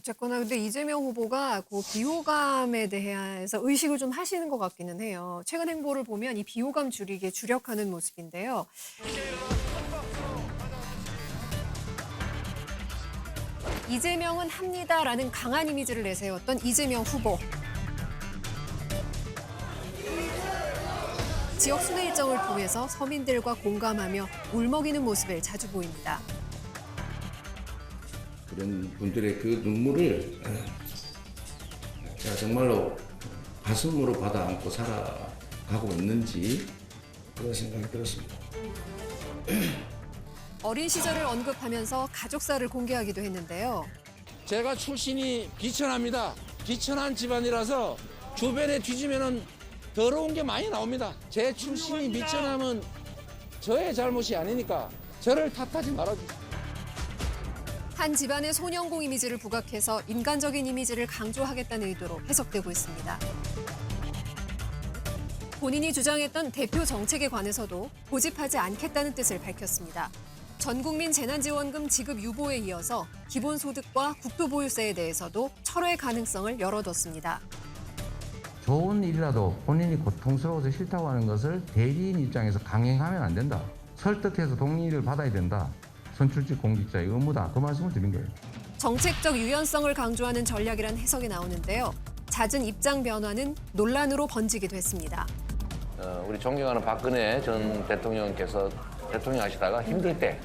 어쨌거나 근데 이재명 후보가 그 비호감에 대해서 의식을 좀 하시는 것 같기는 해요. 최근 행보를 보면 이 비호감 줄이기에 주력하는 모습인데요. 이재명은 합니다라는 강한 이미지를 내세웠던 이재명 후보. 지역 순회 일정을 통해서 서민들과 공감하며 울먹이는 모습을 자주 보입니다. 그런 분들의 그 눈물을 제가 정말로 가슴으로 받아 안고 살아가고 있는지 그런 생각이 들었습니다. 어린 시절을 언급하면서 가족사를 공개하기도 했는데요. 제가 출신이 비천합니다. 비천한 집안이라서 주변에 뒤지면은 더러운 게 많이 나옵니다. 제 출신이 비천하면 저의 잘못이 아니니까 저를 탓하지 말아주세요. 한 집안의 소년공 이미지를 부각해서 인간적인 이미지를 강조하겠다는 의도로 해석되고 있습니다. 본인이 주장했던 대표 정책에 관해서도 고집하지 않겠다는 뜻을 밝혔습니다. 전국민 재난지원금 지급 유보에 이어서 기본소득과 국토보유세에 대해서도 철회 가능성을 열어뒀습니다. 좋은 일이라도 본인이 고통스러워서 싫다고 하는 것을 대리인 입장에서 강행하면 안 된다. 설득해서 동의를 받아야 된다. 선출직 공직자의 의무다. 그 말씀을 드린 거예요. 정책적 유연성을 강조하는 전략이란 해석이 나오는데요. 잦은 입장 변화는 논란으로 번지기도 했습니다. 어, 우리 존경하는 박근혜 전 대통령께서 대통령 하시다가 힘들 때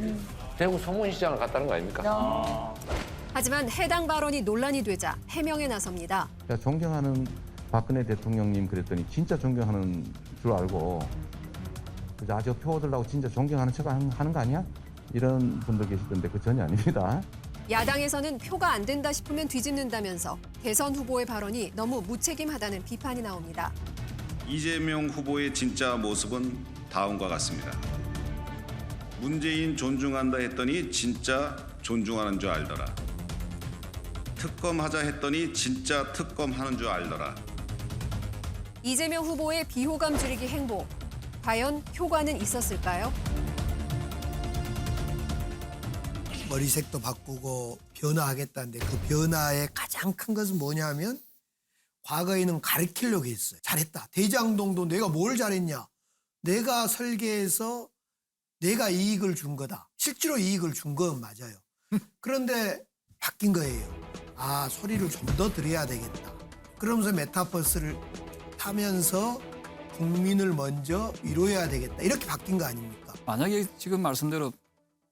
대구 소문시장을 갔다는 거 아닙니까? 하지만 해당 발언이 논란이 되자 해명에 나섭니다. 제가 존경하는 박근혜 대통령님 그랬더니 진짜 존경하는 줄 알고 아저 표 얻으려고 진짜 존경하는 척 하는 하는 거 아니야? 이런 분도 계시던데 그 전혀 아닙니다. 야당에서는 표가 안 된다 싶으면 뒤집는다면서 대선 후보의 발언이 너무 무책임하다는 비판이 나옵니다. 이재명 후보의 진짜 모습은 다음과 같습니다. 문재인 존중한다 했더니 진짜 존중하는 줄 알더라. 특검하자 했더니 진짜 특검하는 줄 알더라. 이재명 후보의 비호감 줄이기 행보. 과연 효과는 있었을까요? 머리색도 바꾸고 변화하겠다는데 그 변화의 가장 큰 것은 뭐냐면 과거에는 가르치려고 했어요. 잘했다. 대장동도 내가 뭘 잘했냐. 내가 설계해서 내가 이익을 준 거다. 실제로 이익을 준 건 맞아요. 그런데 바뀐 거예요. 아, 소리를 좀 더 들어야 되겠다. 그러면서 메타버스를 타면서 국민을 먼저 위로해야 되겠다. 이렇게 바뀐 거 아닙니까? 만약에 지금 말씀대로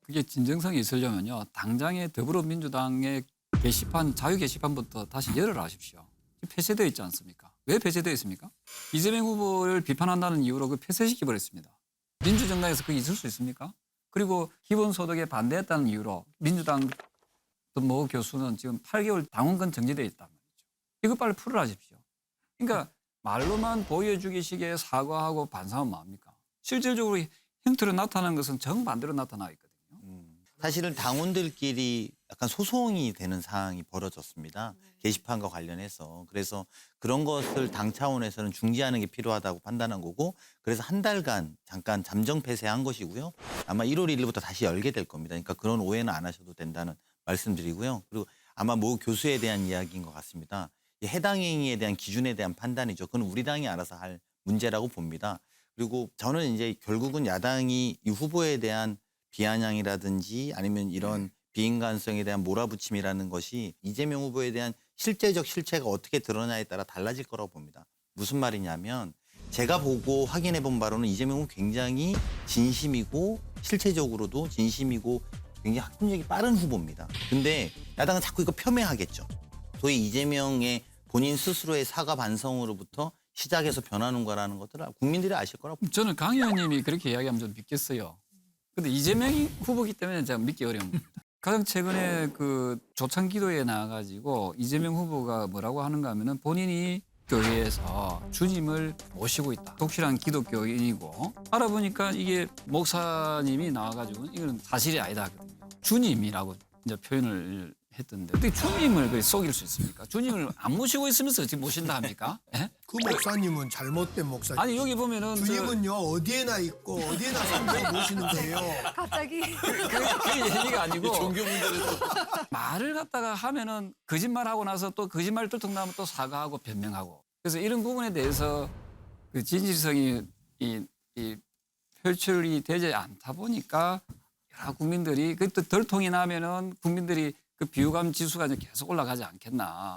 그게 진정성이 있으려면요. 당장의 더불어민주당의 게시판, 자유 게시판부터 다시 열어라십시오. 폐쇄되어 있지 않습니까? 왜 폐쇄되어 있습니까? 이재명 후보를 비판한다는 이유로 그 폐쇄시켜 버렸습니다. 민주정당에서 그게 있을 수 있습니까? 그리고 기본소득에 반대했다는 이유로 민주당 모 교수는 지금 8개월 당원권 정지되어 있단 말이죠. 이거 빨리 풀어라십시오. 그러니까 말로만 보여주기식의 사과하고 반성은 뭐합니까? 실질적으로 형태로 나타나는 것은 정반대로 나타나 있거든요. 사실은 당원들끼리 약간 소송이 되는 상황이 벌어졌습니다. 게시판과 관련해서. 그래서 그런 것을 당 차원에서는 중지하는 게 필요하다고 판단한 거고 그래서 한 달간 잠깐 잠정 폐쇄한 것이고요. 아마 1월 1일부터 다시 열게 될 겁니다. 그러니까 그런 오해는 안 하셔도 된다는 말씀드리고요. 그리고 아마 모 교수에 대한 이야기인 것 같습니다. 이 해당 행위에 대한 기준에 대한 판단이죠. 그건 우리 당이 알아서 할 문제라고 봅니다. 그리고 저는 이제 결국은 야당이 이 후보에 대한 비아냥이라든지 아니면 이런 비인간성에 대한 몰아붙임이라는 것이 이재명 후보에 대한 실제적 실체가 어떻게 드러나에 따라 달라질 거라고 봅니다. 무슨 말이냐면 제가 보고 확인해 본 바로는 이재명 후보 굉장히 진심이고 실체적으로도 진심이고 굉장히 학습력이 빠른 후보입니다. 근데 야당은 자꾸 이거 폄훼하겠죠. 소위 이재명의 본인 스스로의 사과 반성으로부터 시작해서 변하는 거라는 것들을 국민들이 아실 거라고. 저는 강 의원님이 그렇게 이야기하면 좀 믿겠어요. 근데 이재명이 후보기 때문에 제가 믿기 어려운 겁니다. 가장 최근에 그 조창 기도에 나와가지고 이재명 후보가 뭐라고 하는가 하면은 본인이 교회에서 주님을 모시고 있다. 독실한 기독교인이고 알아보니까 이게 목사님이 나와가지고 이거는 사실이 아니다. 주님이라고 이제 표현을 했던데 어떻게 주님을 그 속일 수 있습니까? 주님을 안 모시고 있으면서 지금 모신다 합니까? 예? 그 목사님은 잘못된 목사님. 아니 여기 보면은 저- 주님은요 어디에나 있고 어디에나 산다고 모시는 거예요. 갑자기 그, 그 얘기가 아니고 말을 갖다가 하면은 거짓말하고 나서 또 거짓말 뚫통 나면 또 사과하고 변명하고 그래서 이런 부분에 대해서 그 진실성이 이, 이 표출이 되지 않다 보니까 여러 국민들이 그또 덜 통이 나면은 국민들이 그 비호감 지수가 계속 올라가지 않겠나.